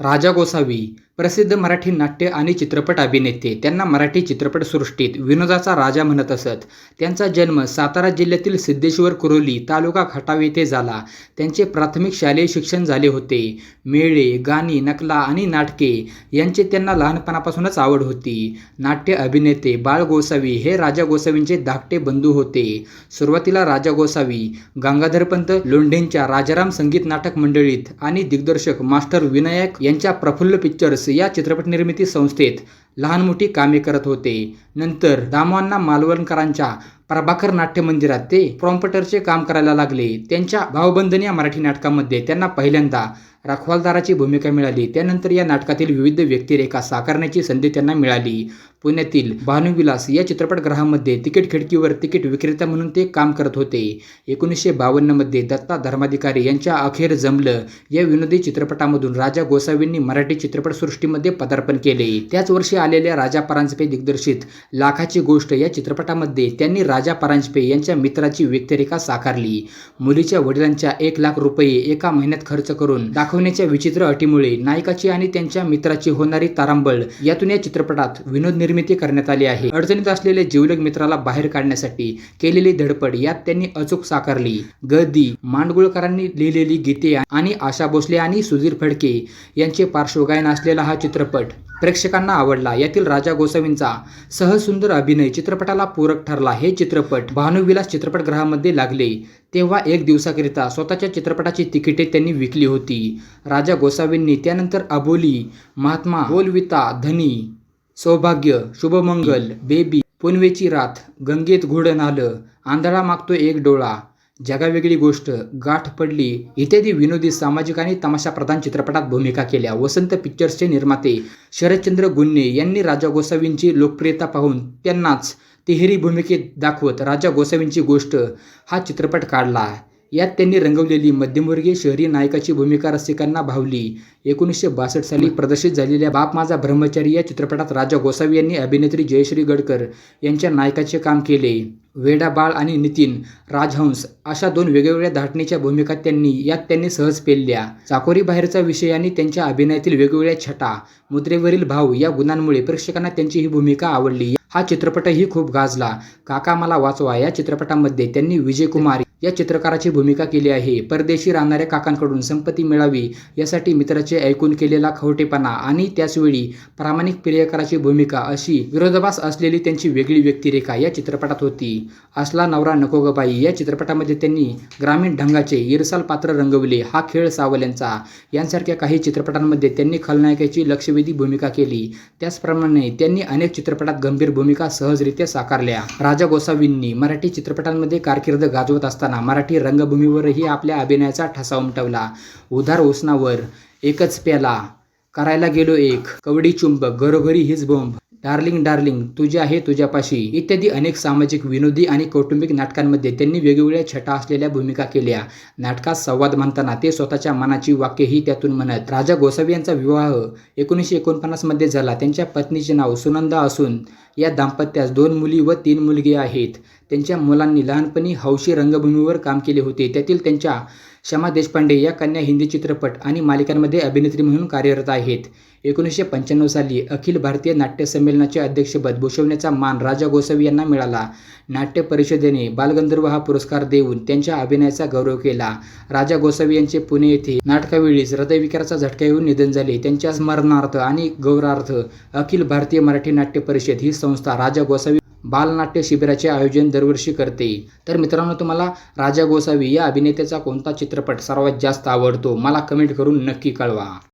राजा गोसावी प्रसिद्ध मराठी नाट्य आणि चित्रपट अभिनेते. त्यांना मराठी चित्रपटसृष्टीत विनोदाचा राजा म्हणत असत. त्यांचा जन्म सातारा जिल्ह्यातील सिद्धेश्वर कुरोली तालुका खटाव येथे झाला. त्यांचे प्राथमिक शालेय शिक्षण झाले होते. मेळे गाणी नकला आणि नाटके यांचे त्यांना लहानपणापासूनच आवड होती. नाट्य अभिनेते बाळ गोसावी हे राजा गोसावींचे धाकटे बंधू होते. सुरुवातीला राजा गोसावी गंगाधरपंत लोंढेंच्या राजाराम संगीत नाटक मंडळीत आणि दिग्दर्शक मास्टर विनायक यांच्या प्रफुल्ल पिक्चर्स या चित्रपट निर्मिती संस्थेत लहान मोठी कामे करत होते. नंतर दामोअण्णा मालवणकरांच्या प्रभाकर नाट्य मंदिरात ते प्रॉम्पटरचे काम करायला लागले. त्यांच्या भावबंधन या मराठी नाटकामध्ये त्यांना पहिल्यांदा रखवालदाराची भूमिका मिळाली. त्यानंतर या नाटकातील विविध व्यक्तिरेखा साकारण्याची संधी त्यांना मिळाली. पुण्यातील भानुविलास या चित्रपटगृहामध्ये तिकीट खिडकीवर तिकीट विक्रेता म्हणून ते काम करत होते. एकोणीसशे बावन्नमध्ये दत्ता धर्माधिकारी यांच्या अखेर जमलं या विनोदी चित्रपटामधून राजा गोसावींनी मराठी चित्रपटसृष्टीमध्ये पदार्पण केले. त्याच वर्षी आलेल्या राजा परांजपे दिग्दर्शित लाखाची गोष्ट या चित्रपटामध्ये त्यांनी राजा परांजपे यांच्या मित्राची व्यक्तिरेखा साकारली. मुलीच्या वडिलांच्या एक लाख रुपये एका महिन्यात खर्च करून दाखवण्याच्या विचित्र अटीमुळे नायकाची आणि त्यांच्या मित्राची होणारी तारांबळ यातून या चित्रपटात विनोद निर्मिती करण्यात आली आहे. अडचणीत असलेल्या जिवलग मित्राला बाहेर काढण्यासाठी केलेली धडपड यात त्यांनी अचूक साकारली. गदी मांडगुळकरांनी लिहिलेली गीते आणि आशा भोसले आणि सुधीर फडके यांचे पार्श्वगायन असलेला हा चित्रपट प्रेक्षकांना आवडला. यातील राजा गोसावींचा सहसुंदर अभिनय चित्रपटाला पूरक ठरला. हे चित्रपट भानुविलास चित्रपटगृहामध्ये लागले. तेव्हा एक दिवसाकरिता स्वतःच्या चित्रपटाची तिकिटे त्यांनी विकली होती. राजा गोसावींनी त्यानंतर अबोली महात्मा बोलविता धनी सौभाग्य शुभमंगल बेबी पुनवेची रात गंगेत घोडं आलं आंधळा मागतो एक डोळा जगावेगळी गोष्ट गाठ पडली इत्यादी विनोदी सामाजिक आणि तमाशाप्रधान चित्रपटात भूमिका केल्या. वसंत पिक्चर्सचे निर्माते शरदचंद्र गुन्ने यांनी राजा गोसावींची लोकप्रियता पाहून त्यांनाच तिहेरी भूमिकेत दाखवत राजा गोसावींची गोष्ट हा चित्रपट काढला यात त्यांनी रंगवलेली मध्यमवर्गीय शहरी नायकाची भूमिका रसिकांना भावली. एकोणीसशे बासष्ट साली प्रदर्शित झालेल्या बाप माझा ब्रह्मचारी या चित्रपटात राजा गोसावी यांनी अभिनेत्री जयश्री गडकर यांच्या नायकाचे काम केले. वेडा बाळ आणि नितीन राजहंस अशा दोन वेगवेगळ्या धाटणीच्या भूमिका त्यांनी यात त्यांनी सहज पेलल्या. चाकोरी बाहेरचा विषय आणि त्यांच्या अभिनयातील वेगवेगळ्या छटा मुद्रेवरील भाव या गुणांमुळे प्रेक्षकांना त्यांची ही भूमिका आवडली. हा चित्रपटही खूप गाजला. काका मला वाचवा या चित्रपटामध्ये त्यांनी विजय कुमार या चित्रकाराची भूमिका केली आहे. परदेशी राहणाऱ्या काकांकडून संपत्ती मिळावी यासाठी मित्राचे ऐकून केलेला खवटेपणा आणि त्याचवेळी प्रामाणिक प्रियकराची भूमिका अशी विरोधाभास असलेली त्यांची वेगळी व्यक्तिरेखा या चित्रपटात होती. असला नवरा नको गबाई या चित्रपटामध्ये त्यांनी ग्रामीण ढंगाचे इरसाल पात्र रंगवले. हा खेळ सावल्यांचा. यांसारख्या काही चित्रपटांमध्ये त्यांनी खलनायकाची लक्षवेधी भूमिका केली. त्याचप्रमाणे त्यांनी अनेक चित्रपटात गंभीर भूमिका सहजरित्या साकारल्या. राजा गोसावींनी मराठी चित्रपटांमध्ये कारकीर्द गाजवत असताना मराठी रंगभूमीवरही आपल्या अभिनयाचा ठसा उमटवला. उधार उसनावर एकच प्याला. करायला गेलो एक. कवडी चुंबक घरोघरी हिज बोंब. डार्लिंग डार्लिंग तुझे आहे तुझ्यापाशी. इत्यादी अनेक सामाजिक विनोदी आणि कौटुंबिक नाटकांमध्ये त्यांनी वेगवेगळ्या छटा असलेल्या भूमिका केल्या. नाटकात संवाद म्हणताना ते स्वतःच्या मनाची वाक्यही त्यातून म्हणत राजा गोसावी यांचा विवाह एकोणीसशे एकोणपन्नासमध्ये झाला. त्यांच्या पत्नीचे नाव सुनंदा असून या दाम्पत्यास दोन मुली व तीन मुलगे आहेत. त्यांच्या मुलांनी लहानपणी हौशी रंगभूमीवर काम केले होते. त्यातील त्यांच्या क्षमा देशपांडे या कन्या हिंदी चित्रपट आणि मालिकांमध्ये अभिनेत्री म्हणून कार्यरत आहेत. एकोणीसशे पंच्याण्णव साली अखिल भारतीय नाट्य संमेलनाचे अध्यक्षपद भूषवण्याचा मान राजा गोसावी यांना मिळाला. नाट्य परिषदेने बालगंधर्व हा पुरस्कार देऊन त्यांच्या अभिनयाचा गौरव केला. राजा गोसावी यांचे पुणे येथे नाटकावेळीच हृदयविकाराचा झटका येऊन निधन झाले. त्यांच्या स्मरणार्थ आणि गौरवार्थ अखिल भारतीय मराठी नाट्य परिषद ही संस्था राजा गोसावी बालनाट्य शिबिराचे आयोजन दरवर्षी करते. तर मित्रांनो तुम्हाला राजा गोसावी या अभिनेत्याचा कोणता चित्रपट सर्वात जास्त आवडतो? मला कमेंट करून नक्की कळवा.